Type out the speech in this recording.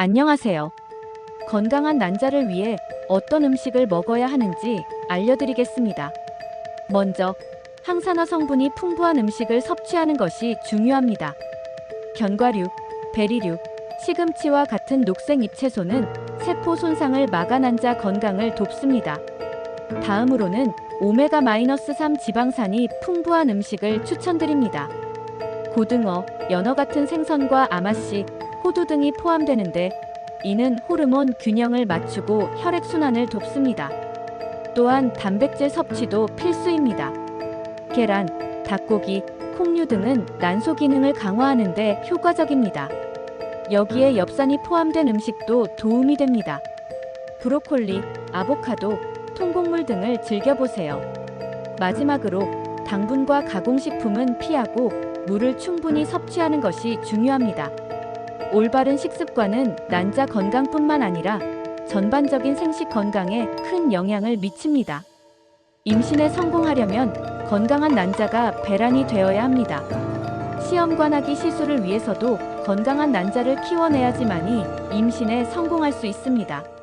안녕하세요. 건강한 난자를 위해 어떤 음식을 먹어야 하는지 알려드리겠습니다. 먼저, 항산화 성분이 풍부한 음식을 섭취하는 것이 중요합니다. 견과류, 베리류, 시금치와 같은 녹색 잎채소는 세포 손상을 막아 난자 건강을 돕습니다. 다음으로는 오메가-3 지방산이 풍부한 음식을 추천드립니다. 고등어, 연어 같은 생선과 아마씨, 호두 등이 포함되는데 이는 호르몬 균형을 맞추고 혈액순환을 돕습니다. 또한 단백질 섭취도 필수입니다. 계란, 닭고기, 콩류 등은 난소 기능을 강화하는 데 효과적입니다. 여기에 엽산이 포함된 음식도 도움이 됩니다. 브로콜리, 아보카도, 통곡물 등을 즐겨보세요. 마지막으로 당분과 가공식품은 피하고 물을 충분히 섭취하는 것이 중요합니다. 올바른 식습관은 난자 건강뿐만 아니라 전반적인 생식 건강에 큰 영향을 미칩니다. 임신에 성공하려면 건강한 난자가 배란이 되어야 합니다. 시험관하기 시술을 위해서도 건강한 난자를 키워내야지만이 임신에 성공할 수 있습니다.